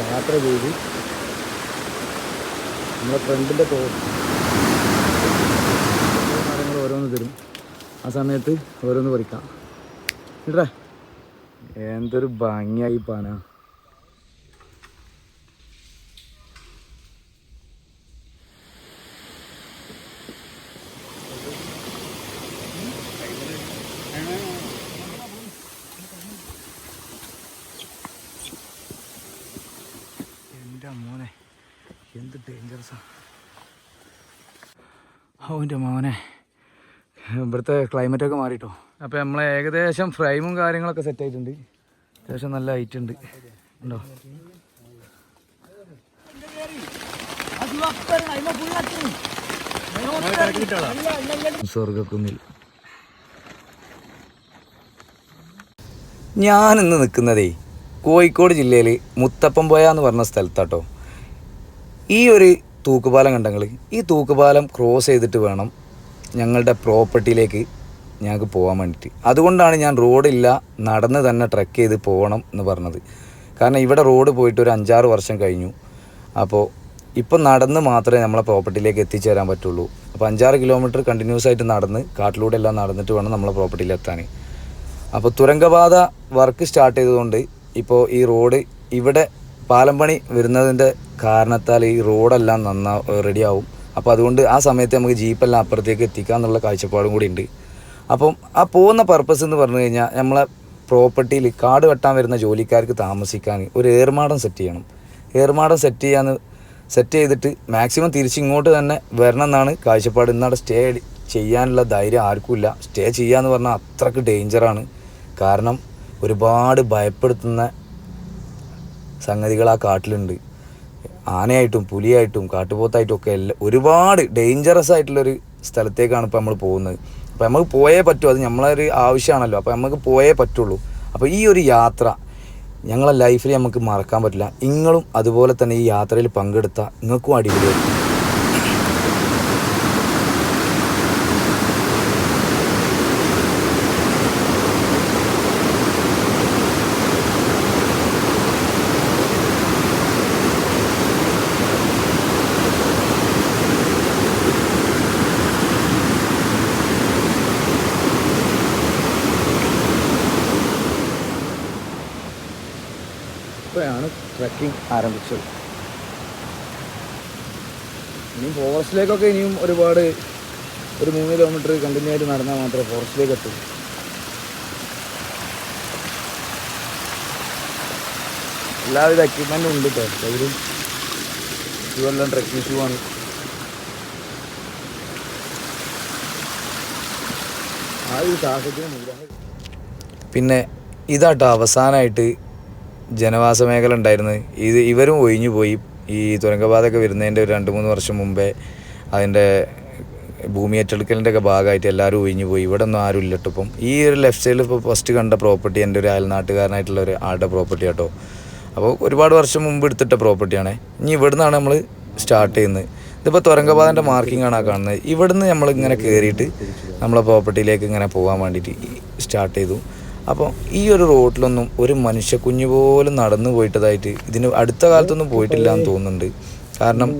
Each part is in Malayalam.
യാത്ര ചെയ്ത് നമ്മുടെ ഫ്രണ്ടിന്റെ തോ മരങ്ങൾ ഓരോന്ന് തരും. ആ സമയത്ത് ഓരോന്ന് പറിക്കാം. കേട്ടാ എന്തൊരു ഭംഗിയായി പാന എന്റെ മോനെ എന്ത് ഡേഞ്ചറസാ അവന്റെ മോനെ. ഇവിടുത്തെ ക്ലൈമറ്റൊക്കെ മാറിയിട്ടോ അപ്പോൾ നമ്മൾ ഏകദേശം ഫ്രെയിമും കാര്യങ്ങളൊക്കെ സെറ്റ് ആയിട്ടുണ്ട്. അത്യാവശ്യം നല്ല ഹൈറ്റ് ഉണ്ട്. ഉണ്ടോ? സ്വർഗക്കുന്നിൽ ഞാൻ ഇന്ന് നിൽക്കുന്നതേ കോഴിക്കോട് ജില്ലയിൽ മുത്തപ്പം എന്ന് പറഞ്ഞ സ്ഥലത്താട്ടോ. ഈ ഒരു തൂക്കുപാലം കണ്ടങ്ങൾ ഈ തൂക്കുപാലം ക്രോസ് ചെയ്തിട്ട് വേണം ഞങ്ങളുടെ പ്രോപ്പർട്ടിയിലേക്ക് ഞങ്ങൾക്ക് പോകാൻ വേണ്ടിയിട്ട്. അതുകൊണ്ടാണ് ഞാൻ റോഡില്ല നടന്ന് തന്നെ ട്രക്ക് ചെയ്ത് പോകണം എന്ന് പറഞ്ഞത്. കാരണം ഇവിടെ റോഡ് പോയിട്ട് ഒരു അഞ്ചാറ് വർഷം കഴിഞ്ഞു. അപ്പോൾ ഇപ്പം നടന്ന് മാത്രമേ നമ്മളെ പ്രോപ്പർട്ടിയിലേക്ക് എത്തിച്ചേരാൻ പറ്റുള്ളൂ. അപ്പോൾ അഞ്ചാറ് കിലോമീറ്റർ കണ്ടിന്യൂസ് ആയിട്ട് നടന്ന് കാട്ടിലൂടെ എല്ലാം നടന്നിട്ട് വേണം നമ്മളെ പ്രോപ്പർട്ടിയിൽ എത്താൻ. അപ്പോൾ തുരങ്കപാത വർക്ക് സ്റ്റാർട്ട് ചെയ്തതുകൊണ്ട് ഇപ്പോൾ ഈ റോഡ് ഇവിടെ പാലം പണി വരുന്നതിന്റെ കാരണത്താൽ ഈ റോഡെല്ലാം നന്നാ റെഡിയാവും. അപ്പോൾ അതുകൊണ്ട് ആ സമയത്ത് നമുക്ക് ജീപ്പെല്ലാം അപ്പുറത്തേക്ക് എത്തിക്കുക എന്നുള്ള കാഴ്ചപ്പാടും കൂടി ഉണ്ട്. അപ്പം ആ പോകുന്ന പർപ്പസ് എന്ന് പറഞ്ഞു കഴിഞ്ഞാൽ നമ്മളെ പ്രോപ്പർട്ടിയിൽ കാട് വെട്ടാൻ വരുന്ന ജോലിക്കാർക്ക് താമസിക്കാൻ ഒരു ഏർമാടം സെറ്റ് ചെയ്യണം. ഏർമാടം സെറ്റ് ചെയ്യാന്ന് സെറ്റ് ചെയ്തിട്ട് മാക്സിമം തിരിച്ചിങ്ങോട്ട് തന്നെ വരണം എന്നാണ് കാഴ്ചപ്പാട്. ഇന്നവിടെ സ്റ്റേ ചെയ്യാനുള്ള ധൈര്യം ആർക്കുമില്ല. സ്റ്റേ ചെയ്യാന്ന് പറഞ്ഞാൽ അത്രയ്ക്ക് ഡേഞ്ചറാണ് കാരണം ഒരുപാട് ഭയപ്പെടുത്തുന്ന സംഗതികൾ ആ കാട്ടിലുണ്ട്. ആനയായിട്ടും പുലിയായിട്ടും കാട്ടുപോത്തായിട്ടും ഒക്കെ എല്ലാം ഒരുപാട് ഡേഞ്ചറസ് ആയിട്ടുള്ളൊരു സ്ഥലത്തേക്കാണ് ഇപ്പോൾ നമ്മൾ പോകുന്നത്. അപ്പോൾ നമുക്ക് പോയേ പറ്റൂ. അത് നമ്മളൊരു ആവശ്യമാണല്ലോ അപ്പോൾ നമുക്ക് പോയേ പറ്റുള്ളൂ. അപ്പോൾ ഈ ഒരു യാത്ര ഞങ്ങളെ ലൈഫിൽ നമുക്ക് മറക്കാൻ പറ്റില്ല. നിങ്ങളും അതുപോലെ തന്നെ ഈ യാത്രയിൽ പങ്കെടുത്താൽ നിങ്ങൾക്കും അടിപൊളിയായിരിക്കും. ആരംഭിച്ചത് ഇനിയും ഫോറസ്റ്റിലേക്കൊക്കെ ഇനിയും ഒരുപാട് ഒരു മൂന്ന് കിലോമീറ്റർ കണ്ടിന്യൂ ആയിട്ട് നടന്നാൽ മാത്രമേ ഫോറസ്റ്റിലേക്ക് എത്തൂ. എല്ലാവിധ എക്യുപ്മെന്റും ഉണ്ട് കേട്ടോ കയ്യിലും ഇതുമെല്ലാം ട്രക്കിംഗ് ഷൂ ആണ്. പിന്നെ ഇതാട്ടോ അവസാനമായിട്ട് ജനവാസ മേഖല ഉണ്ടായിരുന്നു. ഇത് ഇവരും ഒഴിഞ്ഞു പോയി. ഈ തുരങ്കപാതയൊക്കെ വരുന്നതിന്റെ ഒരു രണ്ട് മൂന്ന് വർഷം മുമ്പേ അതിന്റെ ഭൂമി ഏറ്റെടുക്കലിന്റെ ഒക്കെ ഭാഗമായിട്ട് എല്ലാവരും ഒഴിഞ്ഞു പോയി. ഇവിടെ ഒന്നും ആരും ഇല്ലട്ടോ ഇപ്പം. ഈ ഒരു ലെഫ്റ്റ് സൈഡിൽ ഇപ്പോൾ ഫസ്റ്റ് കണ്ട പ്രോപ്പർട്ടി എന്റെ ഒരു അയൽനാട്ടുകാരനായിട്ടുള്ള ഒരു ആളുടെ പ്രോപ്പർട്ടി കേട്ടോ. അപ്പോൾ ഒരുപാട് വർഷം മുമ്പ് എടുത്തിട്ട പ്രോപ്പർട്ടിയാണ് ഇനി ഇവിടുന്നാണ് നമ്മൾ സ്റ്റാർട്ട് ചെയ്യുന്നത്. ഇതിപ്പോൾ തുരങ്കപാതന്റെ മാർക്കിംഗ് ആണ് കാണുന്നത്. ഇവിടുന്ന് നമ്മൾ ഇങ്ങനെ കയറിയിട്ട് നമ്മളെ പ്രോപ്പർട്ടിയിലേക്ക് ഇങ്ങനെ പോകാൻ വേണ്ടിയിട്ട് സ്റ്റാർട്ട് ചെയ്തു. അപ്പോൾ ഈ ഒരു റോഡിലൊന്നും ഒരു മനുഷ്യ കുഞ്ഞു പോലും നടന്നു പോയിട്ടതായിട്ട് ഇതിന് അടുത്ത കാലത്തൊന്നും പോയിട്ടില്ല എന്ന് തോന്നുന്നുണ്ട്. കാരണം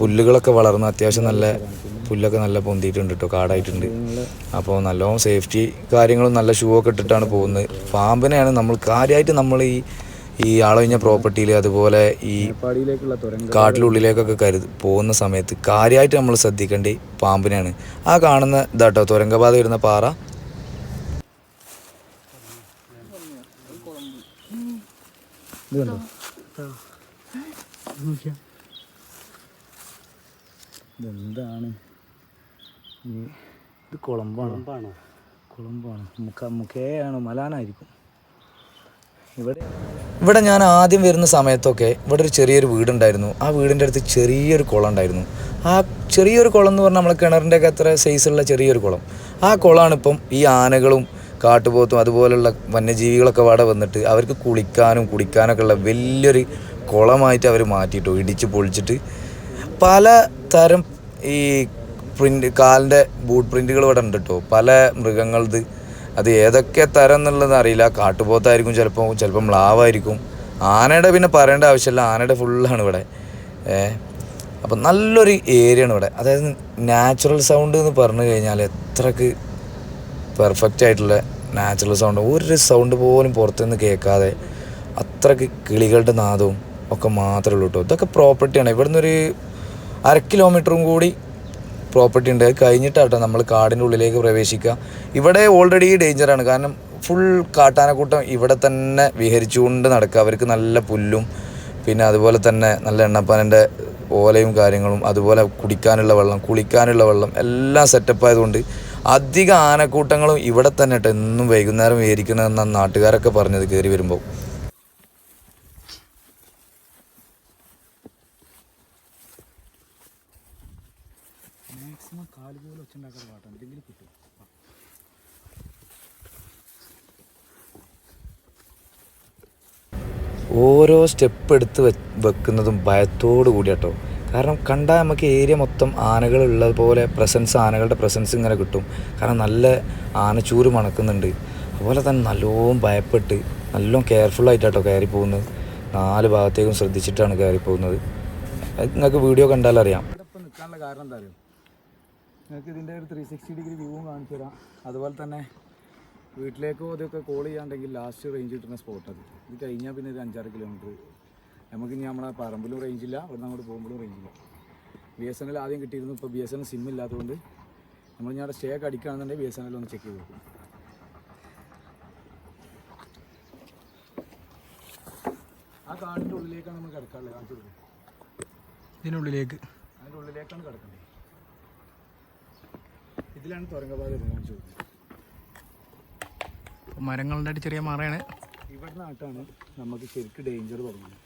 പുല്ലുകളൊക്കെ വളർന്ന് അത്യാവശ്യം നല്ല പുല്ലൊക്കെ നല്ല പൊന്തിയിട്ടുണ്ട് കേട്ടോ കാടായിട്ടുണ്ട്. അപ്പോൾ നല്ലോണം സേഫ്റ്റി കാര്യങ്ങളും നല്ല ഷൂ ഒക്കെ ഇട്ടിട്ടാണ് പോകുന്നത്. പാമ്പിനെയാണ് നമ്മൾ കാര്യമായിട്ട് നമ്മൾ ഈ ഈ ആളൊഴിഞ്ഞ പ്രോപ്പർട്ടിയിൽ അതുപോലെ ഈ കാട്ടിലുള്ളിലേക്കൊക്കെ കരുത് പോകുന്ന സമയത്ത് കാര്യമായിട്ട് നമ്മൾ ശ്രദ്ധിക്കേണ്ടി പാമ്പിനെയാണ്. ആ കാണുന്ന ഇതാട്ടോ തുരങ്കപാത വരുന്ന പാറ. ഇത് കണ്ടോ ഇതെന്താണ്? ഈ ഇത് കുളമ്പാണ്? കുളമ്പാണ്? മുക്ക മുക്കയാണ് മലാനായിരിക്കും. ഇവിടെ ഇവിടെ ഞാൻ ആദ്യം വരുന്ന സമയത്തൊക്കെ ഇവിടെ ഒരു ചെറിയൊരു വീടുണ്ടായിരുന്നു. ആ വീടിന്റെ അടുത്ത് ചെറിയൊരു കുളം ഉണ്ടായിരുന്നു ആ ചെറിയൊരു കുളം എന്ന് പറഞ്ഞാൽ നമ്മളെ കിണറിന്റെയൊക്കെ അത്ര സൈസുള്ള ചെറിയൊരു കുളം. ആ കുളമാണ് ഇപ്പം ഈ ആനകളും കാട്ടുപോത്തും അതുപോലുള്ള വന്യജീവികളൊക്കെ അവിടെ വന്നിട്ട് അവർക്ക് കുളിക്കാനും കുടിക്കാനൊക്കെ ഉള്ള വലിയൊരു കുളമായിട്ട് അവർ മാറ്റിയിട്ടു ഇടിച്ച് പൊളിച്ചിട്ട്. പല തരം ഈ പ്രിന്റ് കാലിന്റെ ബൂട്ട് പ്രിന്റുകൾ ഇവിടെ ഉണ്ട് കേട്ടോ പല മൃഗങ്ങളത് അത് ഏതൊക്കെ തരം എന്നുള്ളത് അറിയില്ല. കാട്ടുപോത്തായിരിക്കും ചിലപ്പോൾ ചിലപ്പോൾ മ്ലാവായിരിക്കും. ആനയുടെ പിന്നെ പറയേണ്ട ആവശ്യമില്ല. ആനയുടെ ഫുള്ളാണ് ഇവിടെ. അപ്പം നല്ലൊരു ഏരിയ ആണ് ഇവിടെ. അതായത് നാച്ചുറൽ സൗണ്ട് എന്ന് പറഞ്ഞു കഴിഞ്ഞാൽ എത്രക്ക് പെർഫെക്റ്റ് ആയിട്ടുള്ള നാച്ചുറൽ സൗണ്ട് ഒരു സൗണ്ട് പോലും പുറത്തുനിന്ന് കേൾക്കാതെ അത്രയ്ക്ക് കിളികളുടെ നാദവും ഒക്കെ മാത്രമേ ഉള്ളൂ കേട്ടോ ഇതൊക്കെ പ്രോപ്പർട്ടിയാണ് ഇവിടുന്ന് ഒരു അര കിലോമീറ്ററും കൂടി പ്രോപ്പർട്ടി ഉണ്ട്. അത് കഴിഞ്ഞിട്ടാട്ടോ നമ്മൾ കാടിന്റെ ഉള്ളിലേക്ക് പ്രവേശിക്കുക. ഇവിടെ ഓൾറെഡി ഡേഞ്ചറാണ് കാരണം ഫുൾ കാട്ടാനക്കൂട്ടം ഇവിടെ തന്നെ വിഹരിച്ചുകൊണ്ട് നടക്കുക. അവർക്ക് നല്ല പുല്ലും പിന്നെ അതുപോലെ തന്നെ നല്ല എണ്ണപ്പാനന്റെ ഓലയും കാര്യങ്ങളും അതുപോലെ കുടിക്കാനുള്ള വെള്ളം കുളിക്കാനുള്ള വെള്ളം എല്ലാം സെറ്റപ്പ് ആയതുകൊണ്ട് അധിക ആനക്കൂട്ടങ്ങളും ഇവിടെ തന്നെ എന്നും വൈകുന്നേരം വിഹരിക്കുന്നതെന്നാണ് നാട്ടുകാരൊക്കെ പറഞ്ഞത് കയറി വരുമ്പോൾ മാക്സിമം കാൽ പോലെ വെച്ചുണ്ടാക്കാതെ കാട്ടാം എന്തെങ്കിലും കിട്ടും ഓരോ സ്റ്റെപ്പ് എടുത്ത് വെക്കുന്നതും ഭയത്തോടു കൂടി കേട്ടോ കാരണം കണ്ടാൽ നമുക്ക് ഏരിയ മൊത്തം ആനകളുള്ളത് പോലെ പ്രസൻസ് ആനകളുടെ പ്രസൻസ് ഇങ്ങനെ കിട്ടും. കാരണം നല്ല ആനച്ചൂര് മണക്കുന്നുണ്ട്. അതുപോലെ തന്നെ നല്ലോണം ഭയപ്പെട്ട് കെയർഫുൾ ആയിട്ടാട്ടോ കയറി പോകുന്നത്. നാല് ഭാഗത്തേക്കും ശ്രദ്ധിച്ചിട്ടാണ് കയറി പോകുന്നത്. നിങ്ങൾക്ക് വീഡിയോ കണ്ടാലറിയാം നിൽക്കാനുള്ള കാരണം എന്താ അറിയാം? നിങ്ങൾക്ക് ഇതിന്റെ ഒരു ത്രീ സിക്സ്റ്റി ഡിഗ്രി വ്യൂവും കാണിച്ചു തരാം അതുപോലെ തന്നെ വീട്ടിലേക്കോ അതൊക്കെ കോൾ ചെയ്യാണ്ടെങ്കിൽ ലാസ്റ്റ് റേഞ്ച് കിട്ടുന്ന സ്പോട്ട് അത്. ഇത് കഴിഞ്ഞാൽ പിന്നെ ഒരു അഞ്ചാറ് കിലോമീറ്റർ നമുക്ക് ഇനി നമ്മുടെ പറമ്പിലും റേഞ്ച് ഇല്ല ഇവിടെ അങ്ങോട്ട് പോകുമ്പോഴും റേഞ്ച് ഇല്ല. ബി എസ് എൻ എൽ ആദ്യം കിട്ടിയിരുന്നു ഇപ്പോൾ B S N L SIM ഇല്ലാത്തതുകൊണ്ട് നമ്മൾ ഞാൻ സ്റ്റേ ഒക്കെ അടിക്കുകയാണെന്നുണ്ടെങ്കിൽ ബി എസ് എൻ എൽ ഒന്ന് ചെക്ക് ചെയ്ത് നോക്കും. ആ കാടിന്റെ ഉള്ളിലേക്കാണ് നമ്മൾ കിടക്കാറുള്ളത് കാണിച്ചു കൊടുക്കും. ഇതിനുള്ളിലേക്ക് അതിന്റെ ഉള്ളിലേക്കാണ് കിടക്കേണ്ടത് ഇതിലാണ് തുരങ്കപാത കാണിച്ചു കൊടുക്കുന്നത് മരങ്ങളുടെ ചെറിയ മറയാണ്. ഇവിടെ നാട്ടാണ് നമുക്ക് ശരിക്കും ഡേഞ്ചർ തുടങ്ങുന്നത്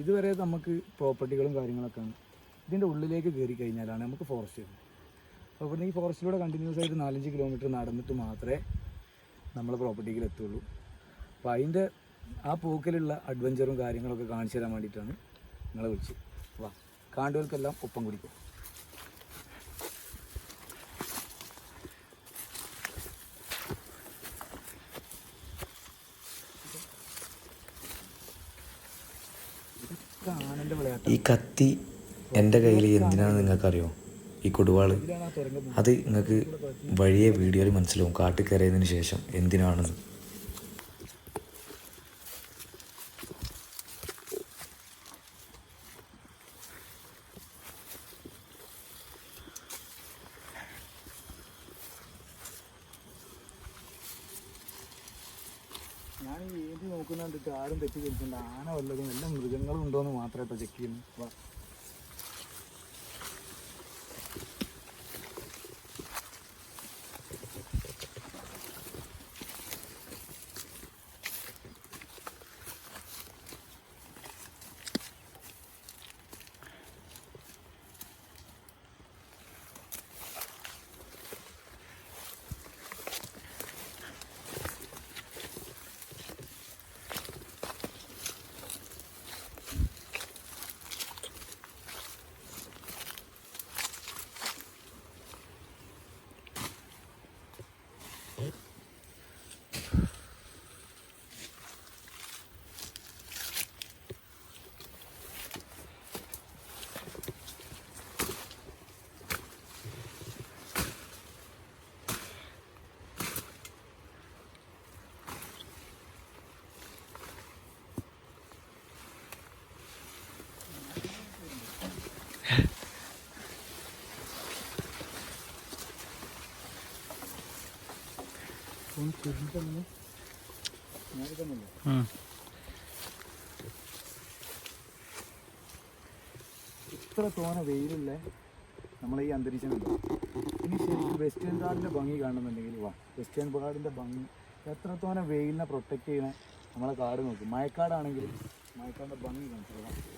ഇതുവരെ നമുക്ക് പ്രോപ്പർട്ടികളും കാര്യങ്ങളൊക്കെയാണ് ഇതിന്റെ ഉള്ളിലേക്ക് കയറി കഴിഞ്ഞാലാണ് നമുക്ക് ഫോറസ്റ്റ് വരുന്നത്. അപ്പോൾ ഈ ഫോറസ്റ്റിലൂടെ കണ്ടിന്യൂസ് ആയിട്ട് നാലഞ്ച് കിലോമീറ്റർ നടന്നിട്ട് മാത്രമേ നമ്മളെ പ്രോപ്പർട്ടിയിൽ എത്തുള്ളൂ. അപ്പോൾ അതിന്റെ ആ പോക്കിലുള്ള അഡ്വഞ്ചറും കാര്യങ്ങളൊക്കെ കാണിച്ചു തരാൻ വേണ്ടിയിട്ടാണ് നിങ്ങളെ വിളിച്ചത്. വാ കാണ്ടുകൾക്കെല്ലാം ഒപ്പം കുടിക്കും ആനന്റെ വിളയാട്ടം ഈ കത്തി എന്റെ കയ്യിൽ എന്തിനാണെന്ന് നിങ്ങൾക്കറിയോ? ഈ കൊടുവാൾ. അത് നിങ്ങൾക്ക് വഴിയെ വീഡിയോയിൽ മനസ്സിലാവും. കാട്ടിൽ കയറിയതിന് ശേഷം എന്തിനാണെന്ന്. ഞാൻ ഈ ഏന്തി നോക്കുന്ന കണ്ടിട്ട് ആരും തെറ്റിദ്ധരിക്കണ്ട. ആന വല്ലതും എല്ലാ മൃഗങ്ങളും ഉണ്ടോയെന്ന് മാത്രമേ മാത്രമായിട്ടാണ് ചെക്ക് ചെയ്യുന്നു വാ ഒന്ന് തിരിഞ്ഞിട്ടൊന്ന് ഞാനിതൊന്നുമില്ല ഇത്ര തോന വെയിലുള്ള നമ്മളെ ഈ അന്തരീക്ഷം ഉണ്ട് ഇനി ശരിക്കും വെസ്റ്റേൺ ഗാർഡിന്റെ ഭംഗി കാണുന്നുണ്ടെങ്കിൽ വാ. വെസ്റ്റേൺ ഗാർഡിന്റെ ഭംഗി. എത്രത്തോനെ വെയിലിനെ പ്രൊട്ടക്റ്റ് ചെയ്യുന്ന നമ്മളെ കാട് നോക്കും. മഴക്കാടാണെങ്കിൽ മഴക്കാടിന്റെ ഭംഗി കാണിച്ചു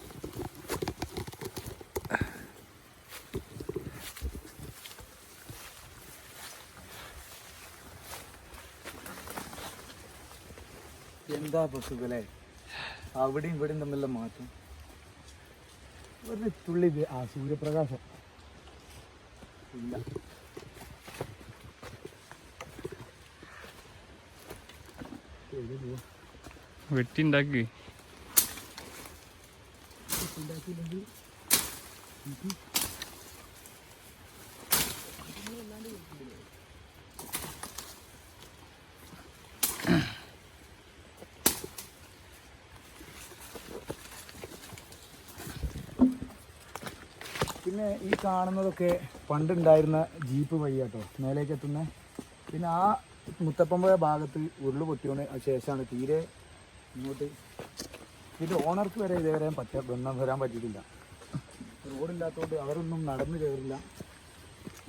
എന്താ പൊസുഖലേ അവിടെയും ഇവിടെയും തമ്മിലുള്ള മാറ്റം. ഒരു തുള്ളി ആ സൂര്യപ്രകാശം. ഇല്ല. വെട്ടി ഉണ്ടാക്കി ഉണ്ടാക്കിയില്ലെങ്കിൽ പിന്നെ ഈ കാണുന്നതൊക്കെ പണ്ടുണ്ടായിരുന്ന ജീപ്പ് വഴിയാട്ടോ മേലേക്ക് എത്തുന്ന പിന്നെ ആ മുത്തപ്പമ്പുഴ ഭാഗത്ത് ഉരുൾ പൊട്ടിയോണ് ശേഷമാണ് തീരെ ഇങ്ങോട്ട്. ഇത് ഓണർക്ക് വരെ ഇതേവരെ പറ്റ ബന്ധം വരാൻ പറ്റിയിട്ടില്ല. റോഡില്ലാത്തതുകൊണ്ട് അവരൊന്നും നടന്നു കയറില്ല.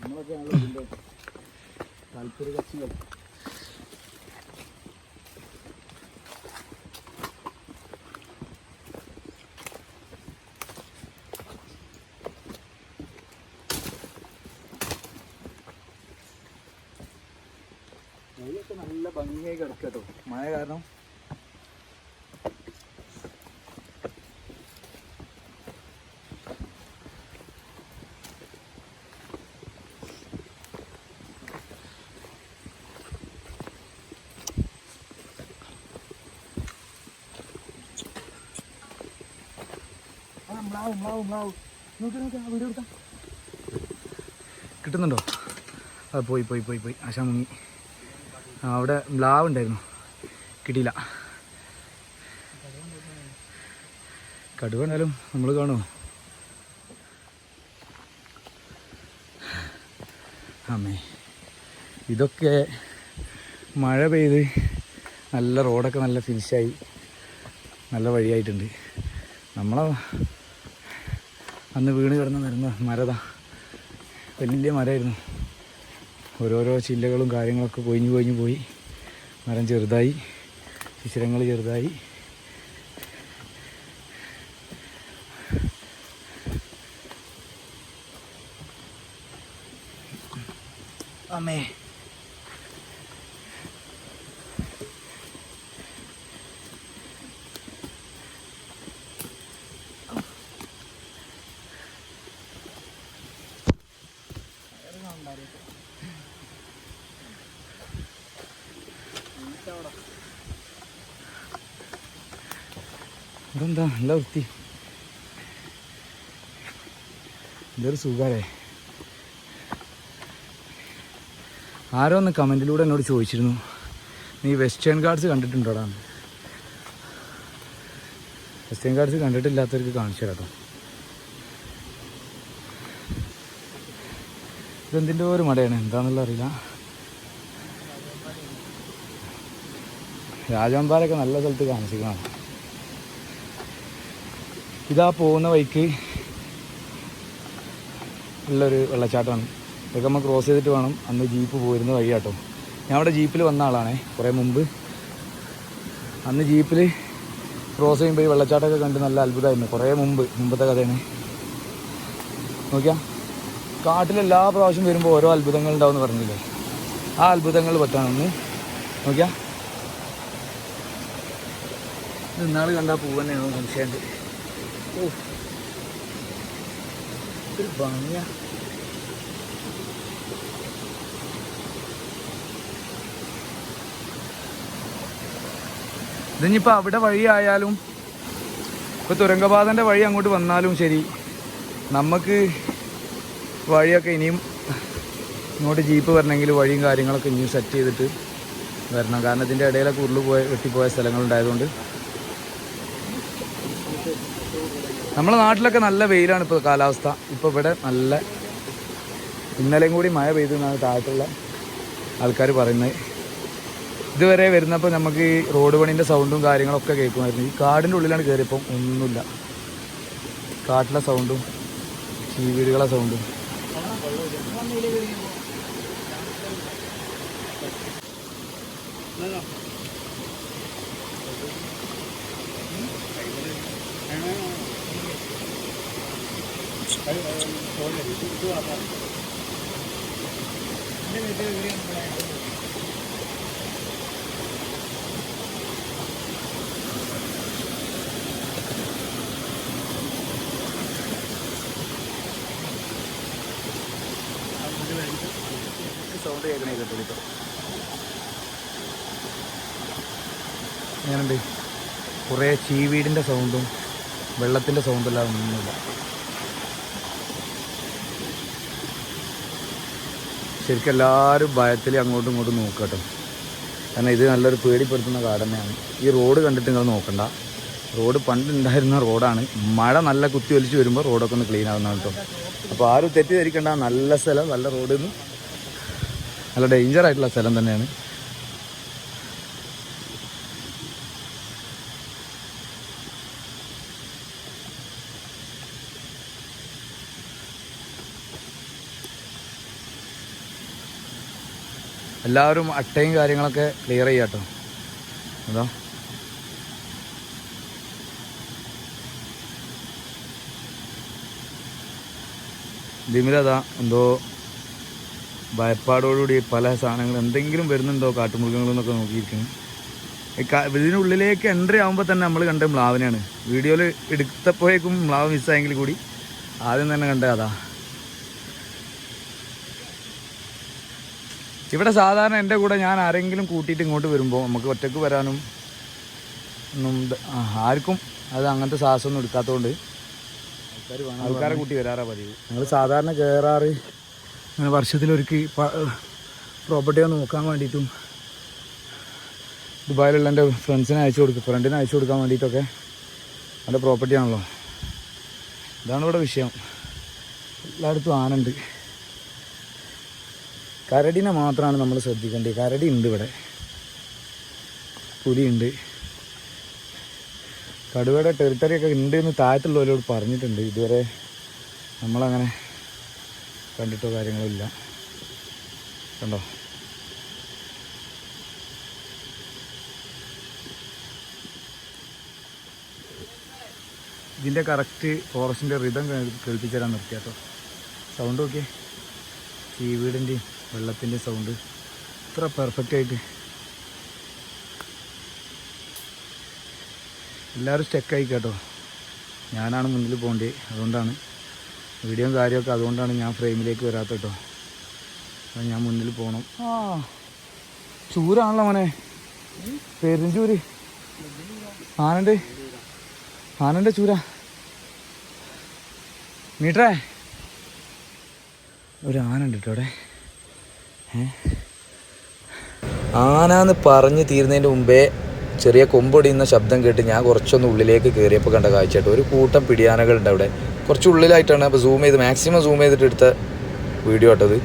നമ്മളൊക്കെയാണല്ലോ ഇതിന്റെ താല്പര്യ കക്ഷികൾ ഭംഗിയായി കിടക്കുക കേട്ടോ മഴ കാരണം. കിട്ടുന്നുണ്ടോ? അത് പോയി പോയി പോയി പോയി. ആശാ മുങ്ങി. അവിടെ ബ്ലാവ് ഉണ്ടായിരുന്നു. കിട്ടിയില്ല. കടുവ എന്നാലും നമ്മൾ കാണുമോ അമ്മേ ഇതൊക്കെ മഴ പെയ്ത് നല്ല റോഡൊക്കെ നല്ല ഫിനിഷായി. നല്ല വഴിയായിട്ടുണ്ട്. നമ്മളെ അന്ന് വീണ് കിടന്ന് വരുന്ന മരതാ. വലിയ മരമായിരുന്നു. ഓരോരോ ചില്ലകളും കാര്യങ്ങളൊക്കെ കൊഴിഞ്ഞു കൊഴിഞ്ഞു പോയി. മരം ചെറുതായി. ശിശിരങ്ങൾ ചെറുതായി. അമ്മേ. ഇതെന്താ? നല്ല വൃത്തി? ഇതൊരു സുഖമല്ലേ ആരോ ഒന്ന് കമന്റിലൂടെ എന്നോട് ചോദിച്ചിരുന്നു. നീ വെസ്റ്റേൺ ഗാർഡ്സ് കണ്ടിട്ടുണ്ടോടാ? വെസ്റ്റേൺ ഗാർഡ്സ് കണ്ടിട്ടില്ലാത്തവർക്ക് കാണിച്ചു കേട്ടോ ഇതെന്തിന്റെ ഒരു മടയാണ്? എന്താണെന്നുള്ള അറിയില്ല. രാജാമ്പാലൊക്കെ നല്ല സ്ഥലത്ത് താമസിക്കണം. ഇതാ പോകുന്ന വഴിക്ക് ഉള്ളൊരു വെള്ളച്ചാട്ടമാണ്. ഇതൊക്കെ നമ്മൾ ക്രോസ് ചെയ്തിട്ട് വേണം അന്ന് ജീപ്പ് പോയിരുന്ന വഴി കേട്ടോ ഞാൻ അവിടെ ജീപ്പിൽ വന്ന ആളാണേ കുറേ മുമ്പ്. അന്ന് ജീപ്പിൽ ക്രോസ് ചെയ്യുമ്പോൾ ഈ വെള്ളച്ചാട്ടമൊക്കെ കണ്ട് നല്ല അത്ഭുതമായിരുന്നു. കുറേ മുമ്പ് മുമ്പത്തെ കഥയാണ്. നോക്കിയാ കാട്ടിലെല്ലാ പ്രാവശ്യം വരുമ്പോൾ ഓരോ അത്ഭുതങ്ങൾ ഉണ്ടാവുമെന്ന് പറഞ്ഞില്ലേ? ആ അത്ഭുതങ്ങൾ പറ്റാണെന്ന് നോക്കിയാ ഇത് കണ്ട പൂ തന്നെയാണ് സംശയമുണ്ട് ഓ ഒരു ഭംഗിയാ. ഇതിനിപ്പോൾ അവിടെ വഴിയായാലും ഇപ്പോൾ തുരങ്കപാതന്റെ വഴി അങ്ങോട്ട് വന്നാലും ശരി. നമുക്ക് വഴിയൊക്കെ ഇനിയും ഇങ്ങോട്ട് ജീപ്പ് വരണമെങ്കിൽ വഴിയും കാര്യങ്ങളൊക്കെ ഇനിയും സെറ്റ് ചെയ്തിട്ട് വരണം. കാരണം ഇതിന്റെ ഇടയിലൊക്കെ ഉരുൾ പോയ വെട്ടിപ്പോയ സ്ഥലങ്ങളുണ്ടായതുകൊണ്ട് നമ്മുടെ നാട്ടിലൊക്കെ നല്ല വെയിലാണ് ഇപ്പോൾ കാലാവസ്ഥ. ഇപ്പോൾ ഇവിടെ നല്ല ഇന്നലെയും കൂടി മഴ പെയ്തു എന്നാണ് താഴത്തുള്ള ആൾക്കാർ പറയുന്നത്. ഇതുവരെ വരുന്നപ്പോൾ നമുക്ക് ഈ റോഡ് പണീന്റെ സൗണ്ടും കാര്യങ്ങളൊക്കെ കേൾക്കുമായിരുന്നു. ഈ കാടിന്റെ ഉള്ളിലാണ് കയറിയപ്പം ഒന്നുമില്ല. കാട്ടിലെ സൗണ്ടും ഈ ചീവീടുകളെ സൗണ്ടും. സൗണ്ട് കുറേ ചീവീടിന്റെ സൗണ്ടും വെള്ളത്തിന്റെ സൗണ്ടും എല്ലാം ഒന്നുമില്ല ശരിക്കും എല്ലാവരും ഭയത്തിൽ അങ്ങോട്ടും ഇങ്ങോട്ടും നോക്കട്ടോ കാരണം ഇത് നല്ലൊരു പേടിപ്പെടുത്തുന്ന കാട് തന്നെയാണ് ഈ റോഡ് കണ്ടിട്ട് നിങ്ങൾ നോക്കണ്ട. റോഡ് പണ്ട് ഉണ്ടായിരുന്ന റോഡാണ്. മഴ നല്ല കുത്തി ഒലിച്ച് വരുമ്പോൾ റോഡൊക്കെ ഒന്ന് ക്ലീൻ ആകുന്ന കേട്ടോ. അപ്പോൾ ആരും തെറ്റിദ്ധരിക്കേണ്ട. നല്ല സ്ഥലം നല്ല റോഡ് നല്ല ഡേഞ്ചർ ആയിട്ടുള്ള സ്ഥലം തന്നെയാണ്. എല്ലാവരും അട്ടയും കാര്യങ്ങളൊക്കെ ക്ലിയർ ചെയ്യാട്ടോ അതോ. ദിമിലതാ എന്തോ ഭയപ്പാടോടുകൂടി പല സാധനങ്ങൾ എന്തെങ്കിലും വരുന്നുണ്ടോ കാട്ടുമൃഗങ്ങളെന്നൊക്കെ നോക്കിയിരിക്കുന്നു. ഇതിനുള്ളിലേക്ക് എൻട്രി ആകുമ്പോൾ തന്നെ നമ്മൾ കണ്ട മ്ലാവിനെയാണ്. വീഡിയോയിൽ എടുത്തപ്പോഴേക്കും മ്ലാവ് മിസ്സായെങ്കിൽ കൂടി ആദ്യം തന്നെ കണ്ട അതാ. ഇവിടെ സാധാരണ എന്റെ കൂടെ ഞാൻ ആരെങ്കിലും കൂട്ടിയിട്ട് ഇങ്ങോട്ട് വരുമ്പോൾ നമുക്ക് ഒറ്റയ്ക്ക് വരാനും ഒന്നും ആർക്കും അത് അങ്ങനത്തെ സാഹസമൊന്നും എടുക്കാത്തതുകൊണ്ട് ആൾക്കാരെ കൂട്ടി വരാറാ പതിവ്. ഞങ്ങൾ സാധാരണ കയറാറ് അങ്ങനെ വർഷത്തിലൊരുക്കി പ്രോപ്പർട്ടി നോക്കാൻ വേണ്ടിയിട്ടും ദുബായിലുള്ള എന്റെ ഫ്രണ്ട്സിനെ അയച്ചു കൊടുക്കും ഫ്രണ്ടിനെ അയച്ചു കൊടുക്കാൻ വേണ്ടിയിട്ടൊക്കെ നല്ല പ്രോപ്പർട്ടിയാണല്ലോ ഇതാണ് ഇവിടെ വിഷയം. എല്ലായിടത്തും ആനുണ്ട് കരടിനെ മാത്രമാണ് നമ്മൾ ശ്രദ്ധിക്കേണ്ടത്. കരടി ഉണ്ട് ഇവിടെ. പുലിയുണ്ട്. കടുവയുടെ ടെറിട്ടറി ഒക്കെ ഉണ്ട് എന്ന് താഴത്തുള്ളവരോട് പറഞ്ഞിട്ടുണ്ട്. ഇതുവരെ നമ്മളങ്ങനെ കണ്ടിട്ടോ കാര്യങ്ങളോ ഇല്ല. കണ്ടോ? ഇതിന്റെ കറക്റ്റ് ഫോറസ്റ്റിന്റെ റിതം കേൾപ്പിച്ചു തരാൻ നിർത്തിയാട്ടോ. സൗണ്ട് നോക്കിയേ. ഈ വീടിന്റെയും വെള്ളത്തിന്റെയും സൗണ്ട് ഇത്ര പെർഫെക്റ്റ് ആയിട്ട്. എല്ലാവരും സ്റ്റെക്കായി കേട്ടോ. ഞാനാണ് മുന്നിൽ പോകേണ്ടത് അതുകൊണ്ടാണ്. വീഡിയോയും കാര്യമൊക്കെ അതുകൊണ്ടാണ് ഞാൻ ഫ്രെയിമിലേക്ക് വരാത്ത കേട്ടോ. അപ്പം ഞാൻ മുന്നിൽ പോകണം ആ ചൂരാണല്ലോ മോനെ. പെരുഞ്ചൂര്. ആനന്റെ ആനന്റെ ചൂര. മീറ്ററേ. ഒരു ആന ഉണ്ട് കേട്ടോ അവിടെ. ആനാന്ന് പറഞ്ഞു തീരുന്നതിന്റെ മുമ്പേ ചെറിയ കൊമ്പൊടിയുന്ന ശബ്ദം കേട്ട് ഞാൻ കുറച്ചൊന്ന് ഉള്ളിലേക്ക് കയറിയപ്പോൾ കണ്ട കാഴ്ച കേട്ടോ ഒരു കൂട്ടം പിടിയാനകളുണ്ട് അവിടെ. കുറച്ച് ഉള്ളിലായിട്ടാണ് അപ്പോൾ സൂം ചെയ്ത് മാക്സിമം സൂം ചെയ്തിട്ട് എടുത്ത വീഡിയോ ഇട്ടത്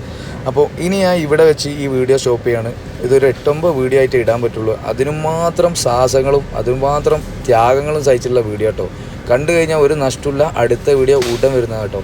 അപ്പോൾ ഇനി ഞാൻ ഇവിടെ വെച്ച് ഈ വീഡിയോ സ്റ്റോപ്പ് ചെയ്യാണ്. ഇതൊരു എട്ടൊമ്പത് വീഡിയോ ആയിട്ട് ഇടാൻ പറ്റുള്ളൂ. അതിനും മാത്രം സാഹസങ്ങളും അതിനും മാത്രം ത്യാഗങ്ങളും സഹിച്ചിട്ടുള്ള വീഡിയോ കേട്ടോ കണ്ടു കഴിഞ്ഞാൽ ഒരു നഷ്ടമില്ല അടുത്ത വീഡിയോ ഉടൻ വരുന്നത് കേട്ടോ